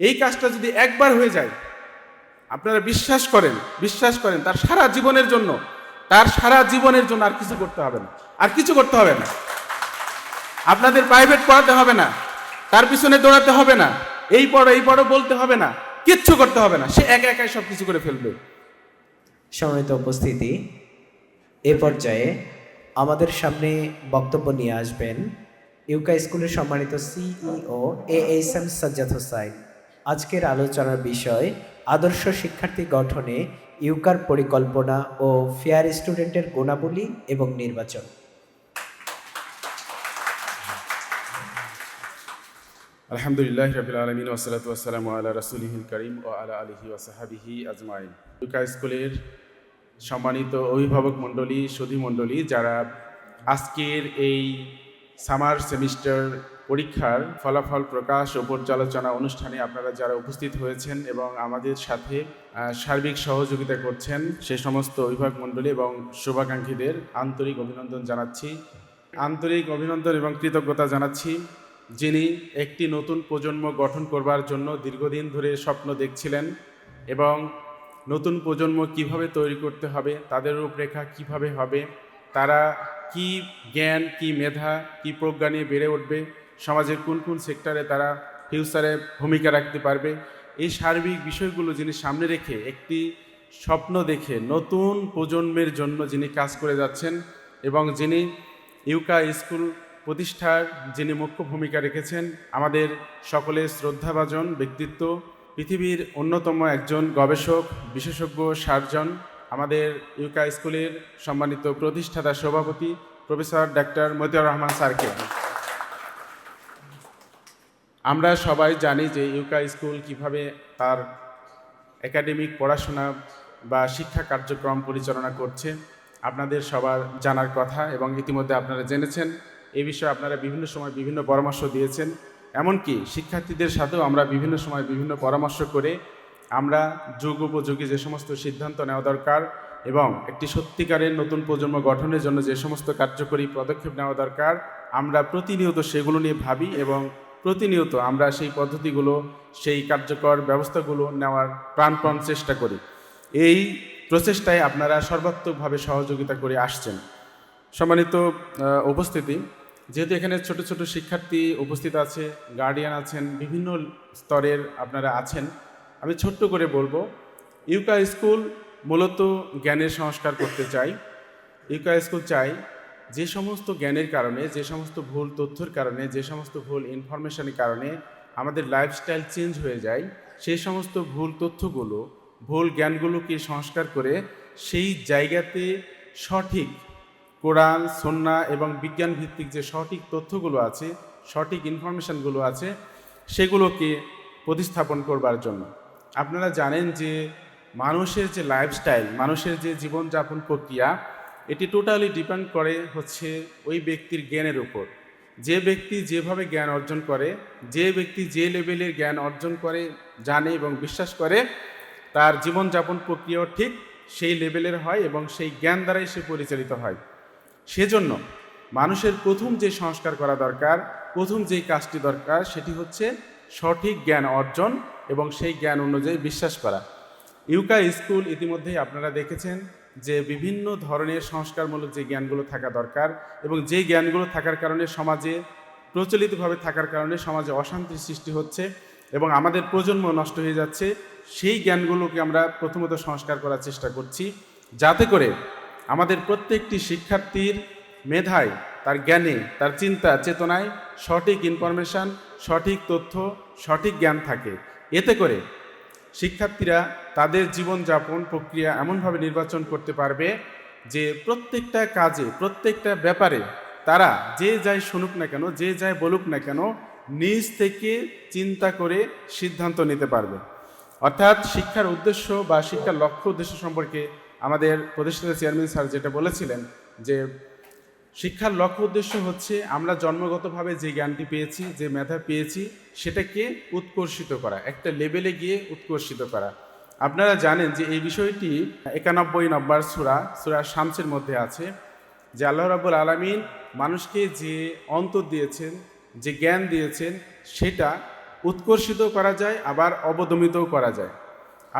এই কাজটা যদি একবার হয়ে যায়, আপনারা বিশ্বাস করেন বিশ্বাস করেন, তার সারা জীবনের জন্য, তার সারা জীবনের জন্য আর কিছু করতে হবে না। আর কিছু করতে হবে না। আপনাদের প্রাইভেট পড়াতে হবে না, তার পিছনে দৌড়াতে হবে না, এই পড়ো এই পড়ো বলতে হবে না, কিচ্ছু করতে হবে না, সে একা একাই সব কিছু করে ফেলবে। সম্মানিত উপস্থিতি, এ পর্যায়ে আমাদের সামনে বক্তব্য নিয়ে আসবেন ইউকা স্কুলের সম্মানিত CEO A H M Sajjad Hossain. আজকের আলোচনার বিষয়, আদর্শ শিক্ষার্থী গঠনে ইউকার পরিকল্পনা ও ফেয়ার স্টুডেন্টের গুণাবলী এবং নির্বাচন। আলহামদুলিল্লাহ রবিল আলমিন ওসালাত ওয়াসালাম আল্লাহ রাসুলহিল করিম ও আলা আলহি ওসাহাবিহি আজমাইন। ইউকা স্কুলের সম্মানিত অভিভাবক মণ্ডলী, সুধী মণ্ডলী, যারা আজকের এই সামার সেমিস্টার পরীক্ষার ফলাফল প্রকাশ ও পর্যালোচনা অনুষ্ঠানে আপনারা যারা উপস্থিত হয়েছেন এবং আমাদের সাথে সার্বিক সহযোগিতা করছেন, সে সমস্ত অভিভাবক মণ্ডলী এবং শুভাকাঙ্ক্ষীদের আন্তরিক অভিনন্দন জানাচ্ছি। আন্তরিক অভিনন্দন এবং কৃতজ্ঞতা জানাচ্ছি যিনি একটি নতুন প্রজন্ম গঠন করবার জন্য দীর্ঘদিন ধরে স্বপ্ন দেখছিলেন এবং নতুন প্রজন্ম কীভাবে তৈরি করতে হবে, তাদের রূপরেখা কীভাবে হবে, তারা কি জ্ঞান, কি মেধা, কি প্রজ্ঞা নিয়ে বেড়ে উঠবে সমাজের কোন কোন সেক্টরে তারা ফিউচারে ভূমিকা রাখতে পারবে? এই সার্বিক বিষয়গুলো যিনি সামনে রেখে একটি স্বপ্ন দেখে নতুন প্রজন্মের জন্য যিনি কাজ করে যাচ্ছেন এবং যিনি ইউকা স্কুল প্রতিষ্ঠার যিনি মুখ্য ভূমিকা রেখেছেন, আমাদের সকলের শ্রদ্ধাভাজন, ব্যক্তিত্ব, পৃথিবীর অন্যতম একজন গবেষক, বিশেষজ্ঞ, সার্জন, আমাদের ইউকা স্কুলের সম্মানিত প্রতিষ্ঠাতা সভাপতি প্রফেসর ডাক্তার মতিউর রহমান স্যারকে। আমরা সবাই জানি যে ইউকা স্কুল কীভাবে তার একাডেমিক পড়াশোনা বা শিক্ষা কার্যক্রম পরিচালনা করছে, আপনাদের সবার জানার কথা এবং ইতিমধ্যে আপনারা জেনেছেন। এই বিষয়ে আপনারা বিভিন্ন সময় বিভিন্ন পরামর্শ দিয়েছেন। এমনকি শিক্ষার্থীদের সাথেও আমরা বিভিন্ন সময় বিভিন্ন পরামর্শ করে আমরা যুগ উপযোগী যে সমস্ত সিদ্ধান্ত নেওয়া দরকার এবং একটি সত্যিকারের নতুন প্রজন্ম গঠনের জন্য যে সমস্ত কার্যকরী পদক্ষেপ নেওয়া দরকার, আমরা প্রতিনিয়ত সেগুলো নিয়ে ভাবি এবং প্রতিনিয়ত আমরা সেই পদ্ধতিগুলো, সেই কার্যকর ব্যবস্থাগুলো নেওয়ার প্রাণপণ চেষ্টা করি। এই প্রচেষ্টায় আপনারা সর্বাত্মকভাবে সহযোগিতা করে আসছেন। সম্মানিত উপস্থিতি, যেহেতু এখানে ছোট ছোট শিক্ষার্থী উপস্থিত আছে গার্ডিয়ান আছেন, বিভিন্ন স্তরের আপনারা আছেন, আমি ছোট্ট করে বলব, ইউকা স্কুল মূলত জ্ঞানের সংস্কার করতে চাই। ইউকা স্কুল চাই যে সমস্ত জ্ঞানের কারণে, যে সমস্ত ভুল তথ্যের কারণে, যে সমস্ত ভুল ইনফরমেশনের কারণে আমাদের লাইফস্টাইল চেঞ্জ হয়ে যায় সেই সমস্ত ভুল তথ্যগুলো, ভুল জ্ঞানগুলোকে সংস্কার করে সেই জায়গাতে সঠিক কোরআন সন্না এবং বিজ্ঞান ভিত্তিক যে সঠিক তথ্যগুলো আছে, সঠিক ইনফরমেশনগুলো আছে, সেগুলোকে প্রতিস্থাপন করবার জন্য। আপনারা জানেন যে মানুষের যে লাইফস্টাইল মানুষের যে জীবনযাপন প্রক্রিয়া এটি টোটালি ডিপেন্ড করে হচ্ছে ওই ব্যক্তির জ্ঞানের উপর। যে ব্যক্তি যেভাবে জ্ঞান অর্জন করে, যে ব্যক্তি যে লেভেলের জ্ঞান অর্জন করে, জানে এবং বিশ্বাস করে, তার জীবনযাপন প্রক্রিয়াও ঠিক সেই লেভেলের হয় এবং সেই জ্ঞান দ্বারাই সে পরিচালিত হয়। সেজন্য মানুষের প্রথম যে সংস্কার করা দরকার, প্রথম যেই কাজটি দরকার, সেটি হচ্ছে সঠিক জ্ঞান অর্জন এবং সেই জ্ঞান অনুযায়ী বিশ্বাস করা। ইউকা স্কুল ইতিমধ্যেই আপনারা দেখেছেন যে বিভিন্ন ধরনের সংস্কারমূলক যে জ্ঞানগুলো থাকা দরকার এবং যে জ্ঞানগুলো থাকার কারণে সমাজে, প্রচলিতভাবে থাকার কারণে সমাজে অশান্তির সৃষ্টি হচ্ছে এবং আমাদের প্রজন্ম নষ্ট হয়ে যাচ্ছে, সেই জ্ঞানগুলোকে আমরা প্রথমত সংস্কার করার চেষ্টা করছি। যাতে করে আমাদের প্রত্যেকটি শিক্ষার্থীর মেধায়, তার জ্ঞানে, তার চিন্তা, চেতনায় সঠিক ইনফরমেশান সঠিক তথ্য, সঠিক জ্ঞান থাকে। এতে করে শিক্ষার্থীরা তাদের জীবনযাপন প্রক্রিয়া এমনভাবে নির্বাচন করতে পারবে যে প্রত্যেকটা কাজে, প্রত্যেকটা ব্যাপারে তারা যে যাই শুনুক না কেন, যে যাই বলুক না কেন, নিজ থেকে চিন্তা করে সিদ্ধান্ত নিতে পারবে। অর্থাৎ শিক্ষার উদ্দেশ্য বা শিক্ষার লক্ষ্য, উদ্দেশ্য সম্পর্কে আমাদের প্রতিষ্ঠাতা চেয়ারম্যান স্যার যেটা বলেছিলেন যে শিক্ষার লক্ষ্য উদ্দেশ্য হচ্ছে আমরা জন্মগতভাবে যে জ্ঞানটি পেয়েছি, যে মেধা পেয়েছি, সেটাকে উৎকর্ষিত করা, একটা লেভেলে গিয়ে উৎকর্ষিত করা। আপনারা জানেন যে এই বিষয়টি একানব্বই নম্বর সুরা সুরা শামসের মধ্যে আছে, যে আল্লাহ রাবুল আলমিন মানুষকে যে অন্তর দিয়েছেন, যে জ্ঞান দিয়েছেন, সেটা উৎকর্ষিত করা যায়, আবার অবদমিতও করা যায়।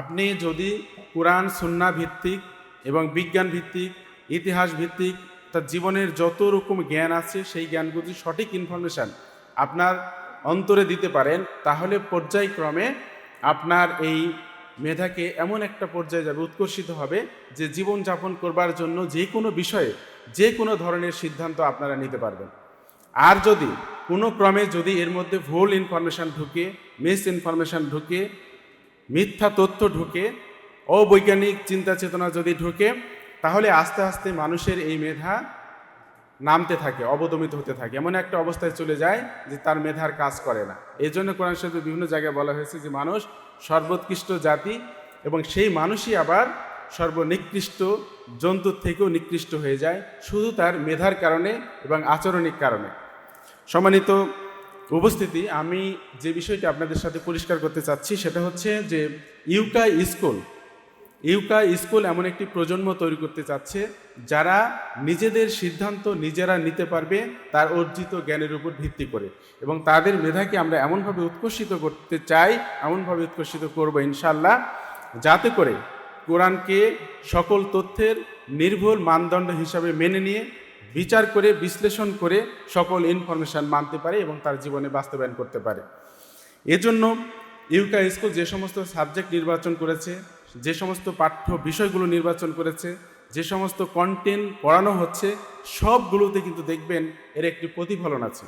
আপনি যদি কোরআন সুন্না ভিত্তিক এবং বিজ্ঞান ভিত্তিক, ইতিহাস ভিত্তিক তার জীবনের যত রকম জ্ঞান আছে, সেই জ্ঞানগুলি সঠিক ইনফরমেশান আপনার অন্তরে দিতে পারেন, তাহলে পর্যায়ক্রমে আপনার এই মেধাকে এমন একটা পর্যায়ে যাবে, উৎকর্ষিত হবে যে জীবনযাপন করবার জন্য যে কোনো বিষয়ে, যে কোনো ধরনের সিদ্ধান্ত আপনারা নিতে পারবেন। আর যদি কোনো ক্রমে যদি এর মধ্যে ভুল ইনফরমেশান ঢুকে মিস ইনফরমেশান ঢুকে, মিথ্যা তথ্য ঢুকে, অবৈজ্ঞানিক চিন্তা চেতনা যদি ঢুকে তাহলে আস্তে আস্তে মানুষের এই মেধা নামতে থাকে, অবদমিত হতে থাকে। এমন একটা অবস্থায় চলে যায় যে তার মেধার কাজ করে না। এই জন্য কোরআন শরীফে বিভিন্ন জায়গায় বলা হয়েছে যে মানুষ সর্বোৎকৃষ্ট জাতি এবং সেই মানুষই আবার সর্বনিকৃষ্ট জন্তুর থেকেও নিকৃষ্ট হয়ে যায়, শুধু তার মেধার কারণে এবং আচরণিক কারণে। সম্মানিত উপস্থিতি, আমি যে বিষয়টি আপনাদের সাথে পরিষ্কার করতে চাচ্ছি সেটা হচ্ছে যে ইউকা স্কুল ইউকা স্কুল এমন একটি প্রজন্ম তৈরি করতে চাচ্ছে যারা নিজেদের সিদ্ধান্ত নিজেরা নিতে পারবে তার অর্জিত জ্ঞানের উপর ভিত্তি করে। এবং তাদের মেধাকে আমরা এমনভাবে উৎকর্ষিত করতে চাই, এমনভাবে উৎকর্ষিত করব ইনশাল্লাহ যাতে করে কোরআনকে সকল তথ্যের নির্ভুল মানদণ্ড হিসাবে মেনে নিয়ে, বিচার করে, বিশ্লেষণ করে সকল ইনফরমেশন মানতে পারে এবং তার জীবনে বাস্তবায়ন করতে পারে। এজন্য ইউকা স্কুল যে সমস্ত সাবজেক্ট নির্বাচন করেছে, যে সমস্ত পাঠ্য বিষয়গুলো নির্বাচন করেছে, যে সমস্ত কন্টেন্ট পড়ানো হচ্ছে, সবগুলোতে কিন্তু দেখবেন এর একটি প্রতিফলন আছে।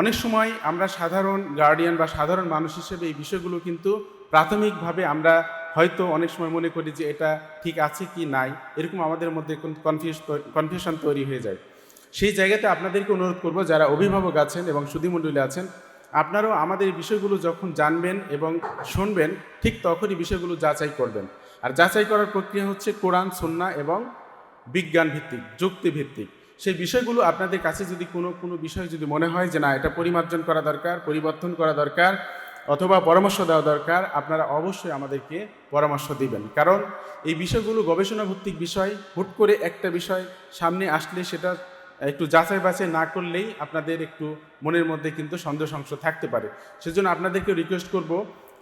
অনেক সময় আমরা সাধারণ গার্ডিয়ান বা সাধারণ মানুষ হিসেবে এই বিষয়গুলো কিন্তু প্রাথমিকভাবে আমরা হয়তো অনেক সময় মনে করি যে এটা ঠিক আছে কি নাই, এরকম আমাদের মধ্যে কনফিউজ কনফিউশন তৈরি হয়ে যায়। সেই জায়গাতে আপনাদেরকে অনুরোধ করব, যারা অভিভাবক আছেন এবং সুধীমণ্ডলী আছেন আপনারাও আমাদের বিষয়গুলো যখন জানবেন এবং শুনবেন, ঠিক তখনই বিষয়গুলো যাচাই করবেন। আর যাচাই করার প্রক্রিয়া হচ্ছে কোরআন, সন্না এবং বিজ্ঞান ভিত্তিক যুক্তি ভিত্তিক সেই বিষয়গুলো আপনাদের কাছে যদি কোনো কোনো বিষয় যদি মনে হয় যে না, এটা পরিমার্জন করা দরকার, পরিবর্তন করা দরকার অথবা পরামর্শ দেওয়া দরকার, আপনারা অবশ্যই আমাদেরকে পরামর্শ দিবেন। কারণ এই বিষয়গুলো গবেষণা ভিত্তিক বিষয়, হুট করে একটা বিষয় সামনে আসলে সেটা একটু যাচাই বাছাই না করলেই আপনাদের একটু মনের মধ্যে কিন্তু সন্দেহ সংশয় থাকতে পারে। সেজন্য আপনাদেরকে রিকোয়েস্ট করব,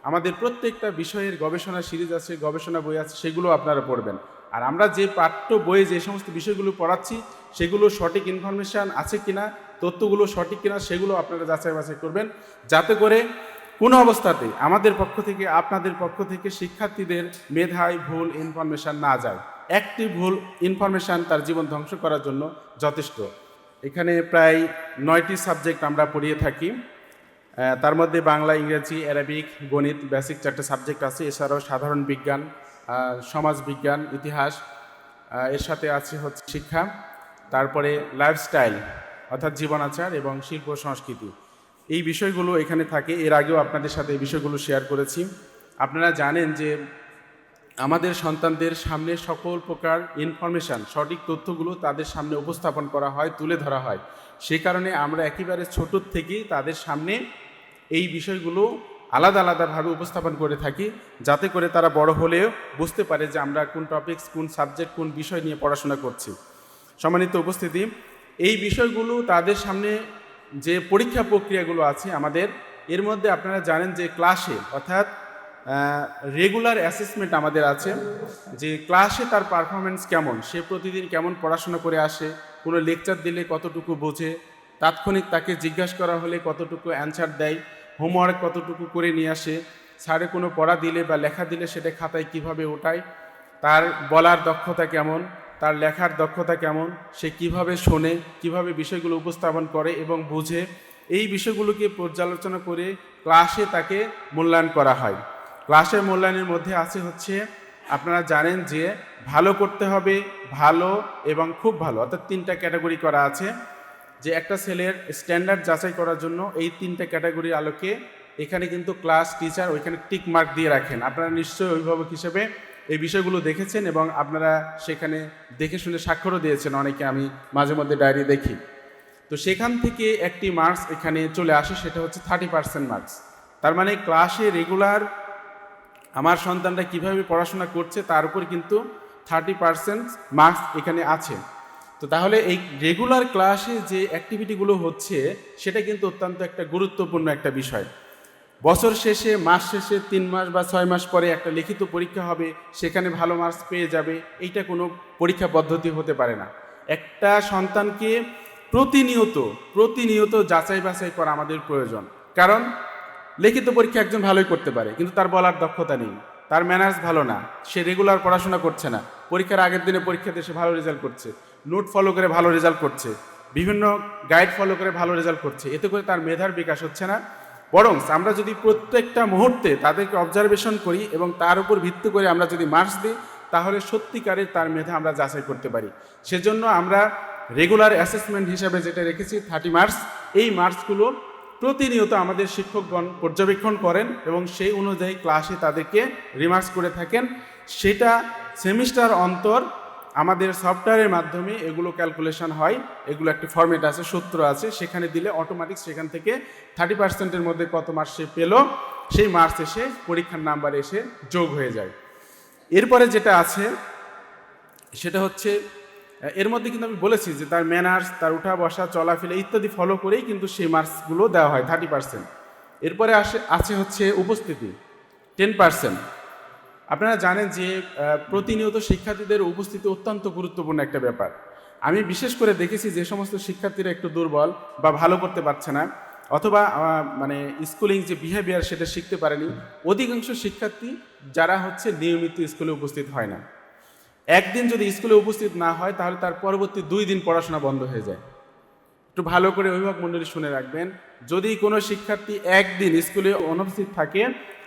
আমাদের প্রত্যেকটা বিষয়ের গবেষণা সিরিজ আছে, গবেষণা বই আছে, সেগুলো আপনারা পড়বেন। আর আমরা যে পাঠ্য বইয়ে যে সমস্ত বিষয়গুলো পড়াচ্ছি, সেগুলো সঠিক ইনফরমেশান আছে কিনা, তথ্যগুলো সঠিক কিনা, সেগুলো আপনারা যাচাই বাছাই করবেন। যাতে করে কোনো অবস্থাতে আমাদের পক্ষ থেকে, আপনাদের পক্ষ থেকে শিক্ষার্থীদের মেধায় ভুল ইনফরমেশান না যায়। একটি ভুল ইনফরমেশান তার জীবন ধ্বংস করার জন্য যথেষ্ট। এখানে প্রায় নয়টি সাবজেক্ট আমরা পড়িয়ে থাকি। তার মধ্যে বাংলা, ইংরেজি অ্যারাবিক গণিত বেসিক চারটে সাবজেক্ট আছে। এছাড়াও সাধারণ বিজ্ঞান সমাজ বিজ্ঞান, ইতিহাস এর সাথে আছে হচ্ছে শিক্ষা, তারপরে লাইফস্টাইল অর্থাৎ জীবনাচার এবং শিল্প সংস্কৃতি। এই বিষয়গুলো এখানে থাকে। এর আগেও আপনাদের সাথে এই বিষয়গুলো শেয়ার করেছি। আপনারা জানেন যে আমাদের সন্তানদের সামনে সকল প্রকার ইনফরমেশান সঠিক তথ্যগুলো তাদের সামনে উপস্থাপন করা হয়, তুলে ধরা হয়। সে কারণে আমরা একেবারে ছোটোর থেকেই তাদের সামনে এই বিষয়গুলো আলাদা আলাদাভাবে উপস্থাপন করে থাকি, যাতে করে তারা বড় হলেও বুঝতে পারে যে আমরা কোন টপিকস কোন সাবজেক্ট কোন বিষয় নিয়ে পড়াশোনা করছি। সম্মানিত উপস্থিতি, এই বিষয়গুলো তাদের সামনে যে পরীক্ষা প্রক্রিয়াগুলো আছে আমাদের, এর মধ্যে আপনারা জানেন যে ক্লাসে অর্থাৎ রেগুলার অ্যাসেসমেন্ট আমাদের আছে যে ক্লাসে তার পারফরমেন্স কেমন, সে প্রতিদিন কেমন পড়াশোনা করে আসে, কোনো লেকচার দিলে কতটুকু বোঝে, তাৎক্ষণিক তাকে জিজ্ঞাসা করা হলে কতটুকু অ্যান্সার দেয় হোমওয়ার্ক কতটুকু করে নিয়ে আসে স্যারে কোনো পড়া দিলে বা লেখা দিলে সেটা খাতায় কীভাবে ওঠায়, তার বলার দক্ষতা কেমন, তার লেখার দক্ষতা কেমন, সে কীভাবে শোনে, কীভাবে বিষয়গুলো উপস্থাপন করে এবং বুঝে, এই বিষয়গুলোকে পর্যালোচনা করে ক্লাসে তাকে মূল্যায়ন করা হয়। ক্লাসের মূল্যায়নের মধ্যে আছে হচ্ছে, আপনারা জানেন যে ভালো করতে হবে, ভালো এবং খুব ভালো। অর্থাৎ তিনটা ক্যাটাগরি করা আছে। যে একটা ছেলের স্ট্যান্ডার্ড যাচাই করার জন্য এই তিনটা ক্যাটাগরির আলোকে এখানে কিন্তু ক্লাস টিচার ওইখানে টিক মার্ক দিয়ে রাখেন। আপনারা নিশ্চয়ই অভিভাবক হিসেবে এই বিষয়গুলো দেখেছেন এবং আপনারা সেখানে দেখে শুনে স্বাক্ষরও দিয়েছেন অনেকে, আমি মাঝে মধ্যে ডায়েরি দেখি। তো সেখান থেকে একটি মার্কস এখানে চলে আসে, সেটা হচ্ছে থার্টি পার্সেন্ট মার্কস তার মানে ক্লাসে রেগুলার আমার সন্তানরা কীভাবে পড়াশোনা করছে তার উপর কিন্তু থার্টি পার্সেন্ট মার্কস এখানে আছে। তো তাহলে এই রেগুলার ক্লাসে যে অ্যাক্টিভিটিগুলো হচ্ছে, সেটা কিন্তু অত্যন্ত একটা গুরুত্বপূর্ণ একটা বিষয়। বছর শেষে, মাস শেষে, তিন মাস বা ছয় মাস পরে একটা লিখিত পরীক্ষা হবে, সেখানে ভালো মার্কস পেয়ে যাবে, এইটা কোনো পরীক্ষা পদ্ধতি হতে পারে না। একটা সন্তানকে প্রতিনিয়ত প্রতিনিয়ত যাচাই বাছাই করা আমাদের প্রয়োজন। কারণ লিখিত পরীক্ষা একজন ভালোই করতে পারে, কিন্তু তার বলার দক্ষতা নেই। তার ম্যানার্স ভালো না, সে রেগুলার পড়াশোনা করছে না। পরীক্ষার আগের দিনে পরীক্ষাতে সে ভালো রেজাল্ট করছে নোট ফলো করে ভালো রেজাল্ট করছে, বিভিন্ন গাইড ফলো করে ভালো রেজাল্ট করছে। এতে করে তার মেধার বিকাশ হচ্ছে না। বরং আমরা যদি প্রত্যেকটা মুহূর্তে তাদেরকে অবজারভেশন করি এবং তার উপর ভিত্তি করে আমরা যদি মার্কস দিই, তাহলে সত্যিকারের তার মেধা আমরা যাচাই করতে পারি। সেজন্য আমরা রেগুলার অ্যাসেসমেন্ট হিসাবে যেটা রেখেছি থার্টি মার্কস এই মার্কসগুলো প্রতিনিয়ত আমাদের শিক্ষকগণ পর্যবেক্ষণ করেন এবং সেই অনুযায়ী ক্লাসে তাদেরকে রিমার্কস করে থাকেন। সেটা সেমিস্টার অন্তর আমাদের সফটওয়্যারের মাধ্যমে এগুলো ক্যালকুলেশন হয়। এগুলো একটি ফর্মেট আছে, সূত্র আছে। সেখানে দিলে অটোমেটিক সেখান থেকে থার্টি পার্সেন্টের মধ্যে কত মার্কস সে পেল, সেই মার্কস এসে পরীক্ষার নাম্বার এসে যোগ হয়ে যায়। এরপরে যেটা আছে, সেটা হচ্ছে এর মধ্যে কিন্তু আমি বলেছি যে তার ম্যানার্স তার উঠা বসা চলাফেরা ইত্যাদি ফলো করেই কিন্তু সেই মার্কসগুলো দেওয়া হয় থার্টি পার্সেন্ট এরপরে আসে, আছে হচ্ছে উপস্থিতি টেন পার্সেন্ট আপনারা জানেন যে প্রতিনিয়ত শিক্ষার্থীদের উপস্থিতি অত্যন্ত গুরুত্বপূর্ণ একটা ব্যাপার। আমি বিশেষ করে দেখেছি যে সমস্ত শিক্ষার্থীরা একটু দুর্বল বা ভালো করতে পারছে না, অথবা মানে স্কুলিং যে বিহেভিয়ার সেটা শিখতে পারেনি, অধিকাংশ শিক্ষার্থী যারা হচ্ছে নিয়মিত স্কুলে উপস্থিত হয় না। একদিন যদি স্কুলে উপস্থিত না হয়, তাহলে তার পরবর্তী দুই দিন পড়াশোনা বন্ধ হয়ে যায়। একটু ভালো করে অভিভাবক মণ্ডলী শুনে রাখবেন, যদি কোনো শিক্ষার্থী একদিন স্কুলে অনুপস্থিত থাকে,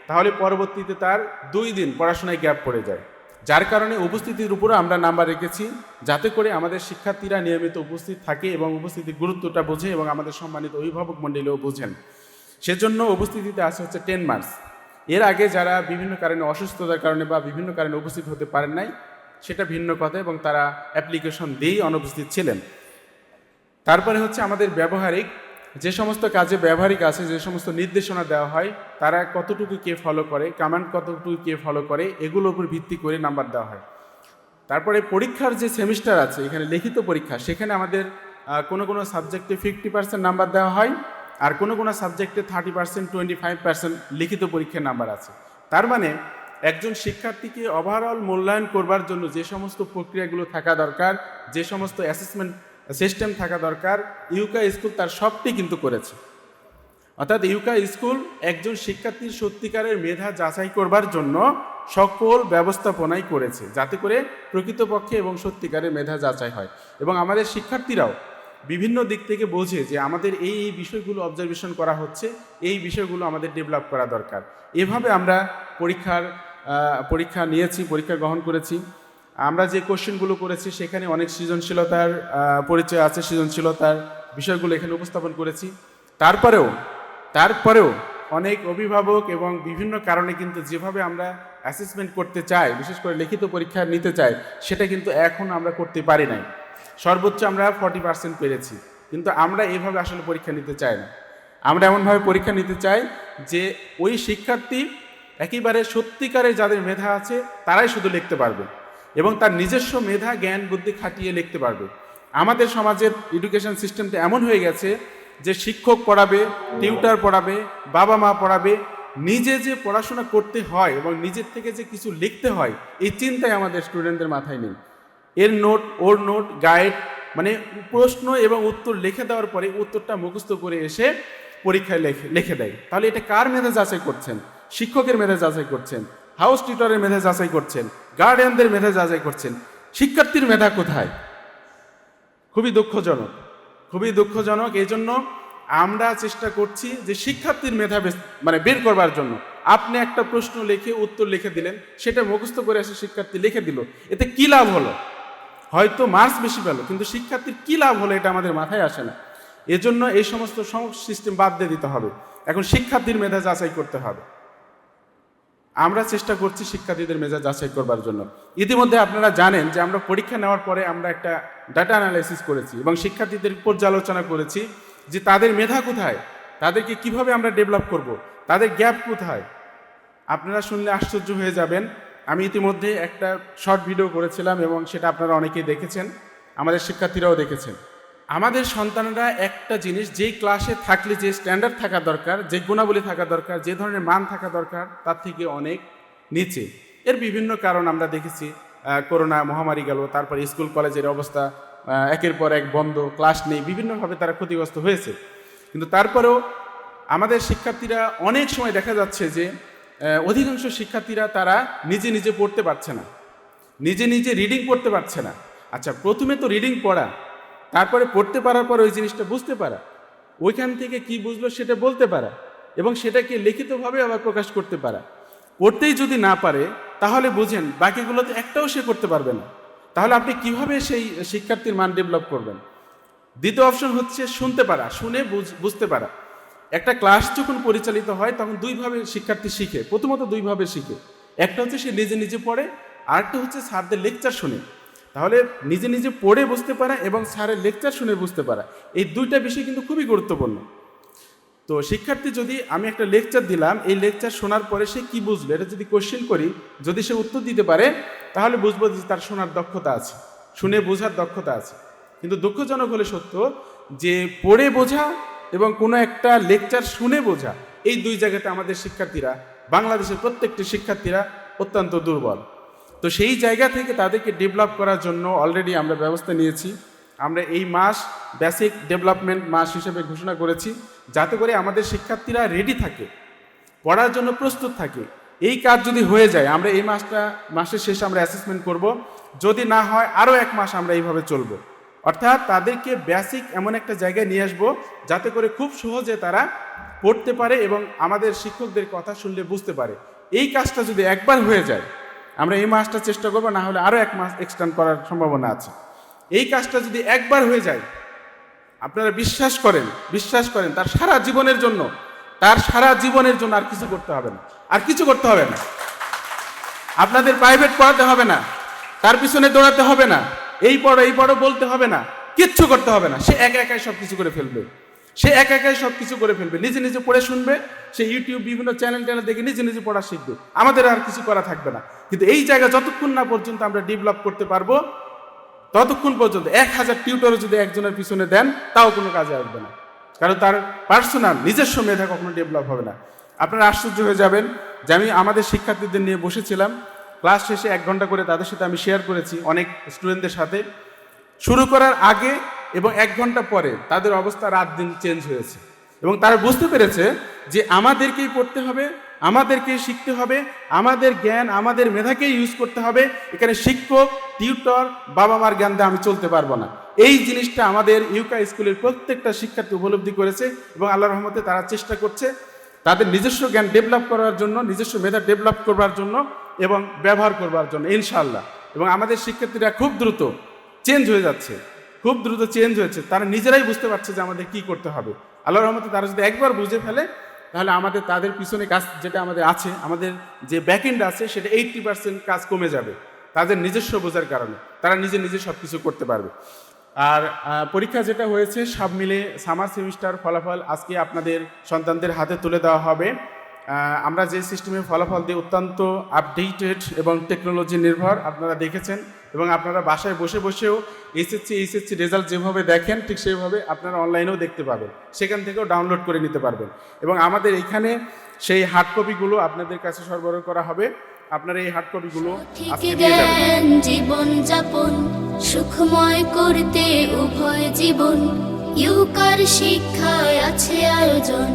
তাহলে পরবর্তীতে তার দুই দিন পড়াশোনায় গ্যাপ পড়ে যায়। যার কারণে উপস্থিতির উপরও আমরা নাম্বার রেখেছি, যাতে করে আমাদের শিক্ষার্থীরা নিয়মিত উপস্থিত থাকে এবং উপস্থিতির গুরুত্বটা বোঝে এবং আমাদের সম্মানিত অভিভাবক মণ্ডলীও বোঝেন। সেজন্য উপস্থিতিতে আছে হচ্ছে টেন মার্কস। এর আগে যারা বিভিন্ন কারণে অসুস্থতার কারণে বা বিভিন্ন কারণে উপস্থিত হতে পারেন নাই সেটা ভিন্ন কথা এবং তারা অ্যাপ্লিকেশন দিয়েই অনুপস্থিত ছিলেন। তারপরে হচ্ছে আমাদের ব্যবহারিক, যে সমস্ত কাজে ব্যবহারিক আছে, যে সমস্ত নির্দেশনা দেওয়া হয়, তারা কতটুকু কে ফলো করে কমান্ড কতটুকু কে ফলো করে এগুলোর উপর ভিত্তি করে নাম্বার দেওয়া হয়। তারপরে পরীক্ষার যে সেমিস্টার আছে, এখানে লিখিত পরীক্ষা, সেখানে আমাদের কোনো কোনো সাবজেক্টে ফিফটি পার্সেন্ট নাম্বার দেওয়া হয়, আর কোনো কোনো সাবজেক্টে thirty percent twenty five percent লিখিত পরীক্ষার নাম্বার আছে। তার মানে একজন শিক্ষার্থীকে ওভারঅল মূল্যায়ন করবার জন্য যে সমস্ত প্রক্রিয়াগুলো থাকা দরকার, যে সমস্ত অ্যাসেসমেন্ট সিস্টেম থাকা দরকার ইউকা স্কুল তার সবটি কিন্তু করেছে। অর্থাৎ ইউকা স্কুল একজন শিক্ষার্থীর সত্যিকারের মেধা যাচাই করবার জন্য সকল ব্যবস্থাপনাই করেছে, যাতে করে প্রকৃতপক্ষে এবং সত্যিকারের মেধা যাচাই হয়। এবং আমাদের শিক্ষার্থীরাও বিভিন্ন দিক থেকে বোঝে যে আমাদের এই এই বিষয়গুলো অবজারভেশন করা হচ্ছে, এই বিষয়গুলো আমাদের ডেভেলপ করা দরকার। এভাবে আমরা পরীক্ষার পরীক্ষা নিয়েছি, পরীক্ষা গ্রহণ করেছি। আমরা যে কোশ্চেনগুলো করেছি, সেখানে অনেক সৃজনশীলতার পরিচয় আছে, সৃজনশীলতার বিষয়গুলো এখানে উপস্থাপন করেছি। তারপরেও তারপরেও অনেক অভিভাবক এবং বিভিন্ন কারণে কিন্তু যেভাবে আমরা অ্যাসেসমেন্ট করতে চাই, বিশেষ করে লিখিত পরীক্ষা নিতে চাই, সেটা কিন্তু এখন আমরা করতে পারি নাই। সর্বোচ্চ আমরা ফর্টি পার্সেন্ট পেরেছি, কিন্তু আমরা এভাবে আসলে পরীক্ষা নিতে চাই না। আমরা এমনভাবে পরীক্ষা নিতে চাই যে ওই শিক্ষার্থী একেবারে সত্যিকারে যাদের মেধা আছে, তারাই শুধু লিখতে পারবে এবং তার নিজস্ব মেধা, জ্ঞান, বুদ্ধি খাটিয়ে লিখতে পারবে। আমাদের সমাজের এডুকেশন সিস্টেমটা এমন হয়ে গেছে যে শিক্ষক পড়াবে টিউটার পড়াবে বাবা মা পড়াবে, নিজে যে পড়াশোনা করতে হয় এবং নিজের থেকে যে কিছু লিখতে হয়, এই চিন্তাই আমাদের স্টুডেন্টদের মাথায় নেই। এর নোট, ওর নোট গাইড মানে প্রশ্ন এবং উত্তর লিখে দেওয়ার পরে উত্তরটা মুখস্থ করে এসে পরীক্ষায় লেখে, লিখে দেয়। তাহলে এটা কার মেধা যাচাই করছেন? শিক্ষকের মেধা যাচাই করছেন হাউস টিউটরের মেধা যাচাই করছেন গার্ডিয়ানদের মেধা যাচাই করছেন। শিক্ষার্থীর মেধা কোথায়? খুবই দুঃখজনক খুবই দুঃখজনক। এই জন্য আমরা চেষ্টা করছি যে শিক্ষার্থীর মেধা মানে বের করবার জন্য। আপনি একটা প্রশ্ন লিখে, উত্তর লিখে দিলেন, সেটা মুখস্থ করে এসে শিক্ষার্থী লিখে দিল। এতে কি লাভ হলো? হয়তো মার্কস বেশি পেল, কিন্তু শিক্ষার্থীর কি লাভ হলো এটা আমাদের মাথায় আসে না। এজন্য এই সমস্ত সিস্টেম বাদ দিয়ে দিতে হবে। এখন শিক্ষার্থীর মেধা যাচাই করতে হবে। আমরা চেষ্টা করছি শিক্ষার্থীদের মেধা যাচাই করবার জন্য। ইতিমধ্যে আপনারা জানেন যে আমরা পরীক্ষা নেওয়ার পরে আমরা একটা ডাটা অ্যানালাইসিস করেছি এবং শিক্ষার্থীদের পর্যালোচনা করেছি যে তাদের মেধা কোথায়, তাদেরকে কীভাবে আমরা ডেভেলপ করব, তাদের গ্যাপ কোথায়। আপনারা শুনলে আশ্চর্য হয়ে যাবেন। আমি ইতিমধ্যে একটা শর্ট ভিডিও করেছিলাম এবং সেটা আপনারা অনেকেই দেখেছেন, আমাদের শিক্ষার্থীরাও দেখেছেন। আমাদের সন্তানরা একটা জিনিস, যেই ক্লাসে থাকলে, যে স্ট্যান্ডার্ড থাকা দরকার, যে গুণাবলী থাকা দরকার, যে ধরনের মান থাকা দরকার, তার থেকে অনেক নিচে। এর বিভিন্ন কারণ আমরা দেখেছি করোনা মহামারী গেল, তারপরে স্কুল কলেজের অবস্থা একের পর এক বন্ধ ক্লাস নেই, বিভিন্নভাবে তারা ক্ষতিগ্রস্ত হয়েছে। কিন্তু তারপরেও আমাদের শিক্ষার্থীরা অনেক সময় দেখা যাচ্ছে যে অধিকাংশ শিক্ষার্থীরা তারা নিজে নিজে পড়তে পারছে না। নিজে নিজে রিডিং পড়তে পারছে না। আচ্ছা প্রথমে তো রিডিং পড়া তারপরে পড়তে পারার পর ওই জিনিসটা বুঝতে পারা। ওইখান থেকে কি বুঝলো সেটা বলতে পারা এবং সেটাকে লিখিতভাবে আবার প্রকাশ করতে পারা। পড়তেই যদি না পারে, তাহলে বুঝেন বাকিগুলোতে একটাও সে করতে পারবে না। তাহলে আপনি কীভাবে সেই শিক্ষার্থীর মান ডেভেলপ করবেন? দ্বিতীয় অপশন হচ্ছে শুনতে পারা, শুনে বুঝ- বুঝতে পারা। একটা ক্লাস যখন পরিচালিত হয়, তখন দুইভাবে শিক্ষার্থী শিখে। প্রথমত দুইভাবে শিখে। একটা হচ্ছে সে নিজে নিজে পড়ে, আরেকটা হচ্ছে স্যারদের লেকচার শুনে। তাহলে নিজে নিজে পড়ে বুঝতে পারা এবং স্যারের লেকচার শুনে বুঝতে পারা। এই দুইটা বিষয় কিন্তু খুবই গুরুত্বপূর্ণ। তো শিক্ষার্থী যদি আমি একটা লেকচার দিলাম, এই লেকচার শোনার পরে সে কি বুঝলো এটা যদি কোশ্চেন করি, যদি সে উত্তর দিতে পারে, তাহলে বুঝব যে তার শোনার দক্ষতা আছে, শুনে বোঝার দক্ষতা আছে। কিন্তু দুঃখজনক হলে সত্য যে পড়ে বোঝা এবং কোনো একটা লেকচার শুনে বোঝা, এই দুই জায়গাতে আমাদের শিক্ষার্থীরা, বাংলাদেশের প্রত্যেকটি শিক্ষার্থীরা অত্যন্ত দুর্বল। তো সেই জায়গা থেকে তাদেরকে ডেভেলপ করার জন্য অলরেডি আমরা ব্যবস্থা নিয়েছি। আমরা এই মাস বেসিক ডেভেলপমেন্ট মাস হিসেবে ঘোষণা করেছি যাতে করে আমাদের শিক্ষার্থীরা রেডি থাকে, পড়ার জন্য প্রস্তুত থাকে। এই কাজ যদি হয়ে যায়, আমরা এই মাসটা, মাসের শেষে আমরা অ্যাসেসমেন্ট করব। যদি না হয়, আরও এক মাস আমরা এইভাবে চলবো। অর্থাৎ তাদেরকে বেসিক এমন একটা জায়গায় নিয়ে আসব যাতে করে খুব সহজে তারা পড়তে পারে এবং আমাদের শিক্ষকদের কথা শুনলে বুঝতে পারে। এই কাজটা যদি একবার হয়ে যায় আমরা এই মাসটা চেষ্টা করব, না হলে আরও এক মাস এক্সটেন্ড করার সম্ভাবনা আছে। এই কাজটা যদি একবার হয়ে যায়, আপনারা বিশ্বাস করেন বিশ্বাস করেন, তার সারা জীবনের জন্য, তার সারা জীবনের জন্য আর কিছু করতে হবে না। আর কিছু করতে হবে না। আপনাদের প্রাইভেট পড়াতে হবে না, তার পিছনে দৌড়াতে হবে না, এই পড়ো এই পড়ো বলতে হবে না, কিচ্ছু করতে হবে না। সে একা একাই সব কিছু করে ফেলবে। সে একা একাই সব কিছু করে ফেলবে, নিজে নিজে পড়ে শুনবে, সে ইউটিউব বিভিন্ন চ্যানেল ট্যানেল দেখে নিজে নিজে পড়া শিখবে। আমাদের আর কিছু করা থাকবে না। কিন্তু এই জায়গা যতক্ষণ না পর্যন্ত আমরা ডেভেলপ করতে পারব, ততক্ষণ পর্যন্ত এক হাজার টিউটরও যদি একজনের পিছনে দেন, তাও কোনো কাজে আসবে না। কারণ তার পার্সোনাল নিজস্ব মেধা কখনো ডেভেলপ হবে না। আপনারা আশ্চর্য হয়ে যাবেন যে আমি আমাদের শিক্ষার্থীদের নিয়ে বসেছিলাম। ক্লাস শেষে এক ঘণ্টা করে তাদের সাথে আমি শেয়ার করেছি অনেক স্টুডেন্টদের সাথে। শুরু করার আগে এবং এক ঘণ্টা পরে তাদের অবস্থা রাত দিন চেঞ্জ হয়েছে। এবং তারা বুঝতে পেরেছে যে আমাদেরকেই পড়তে হবে, আমাদেরকেই শিখতে হবে, আমাদের জ্ঞান, আমাদের মেধাকেই ইউজ করতে হবে। এখানে শিক্ষক টিউটর বাবা মার জ্ঞান দিয়ে আমি চলতে পারব না। এই জিনিসটা আমাদের ইউকা স্কুলের প্রত্যেকটা শিক্ষার্থী উপলব্ধি করেছে এবং আল্লাহ রহমতে তারা চেষ্টা করছে তাদের নিজস্ব জ্ঞান ডেভেলপ করার জন্য, নিজস্ব মেধা ডেভেলপ করবার জন্য এবং ব্যবহার করবার জন্য ইনশাল্লাহ এবং আমাদের শিক্ষার্থীরা খুব দ্রুত চেঞ্জ হয়ে যাচ্ছে। খুব দ্রুত চেঞ্জ হয়েছে। তারা নিজেরাই বুঝতে পারছে যে আমাদের কি করতে হবে। আল্লাহর রহমতে তারা যদি একবার বুঝে ফেলে, তাহলে আমাদের, তাদের পিছনে কাজ যেটা আমাদের আছে, আমাদের যে ব্যাকএন্ড আছে, সেটা এইট্টি পার্সেন্ট কাজ কমে যাবে। তাদের নিজস্ব বোঝার কারণে। তারা নিজে নিজে সব কিছু করতে পারবে। আর পরীক্ষা যেটা হয়েছে, সব মিলে সামার সেমিস্টার ফলাফল আজকে আপনাদের সন্তানদের হাতে তুলে দেওয়া হবে। আমরা যে সিস্টেমে ফলাফল দিই অত্যন্ত আপডেটেড এবং টেকনোলজি নির্ভর, আপনারা দেখেছেন। এবং আপনারা বাসায় বসে বসেও এসএসসি এইচএসসি রেজাল্ট যেভাবে দেখেন ঠিক সেইভাবে আপনারা অনলাইনেও দেখতে পাবেন। সেখান থেকেও ডাউনলোড করে নিতে পারবেন। এবং আমাদের এখানে সেই হার্ড কপিগুলো আপনাদের কাছে সরবরাহ করা হবে। আপনারা এই হার্ড কপিগুলো জীবন যাপন সুখময় করতে উভয় জীবন। ইউকার শিক্ষায় আছে আয়োজন।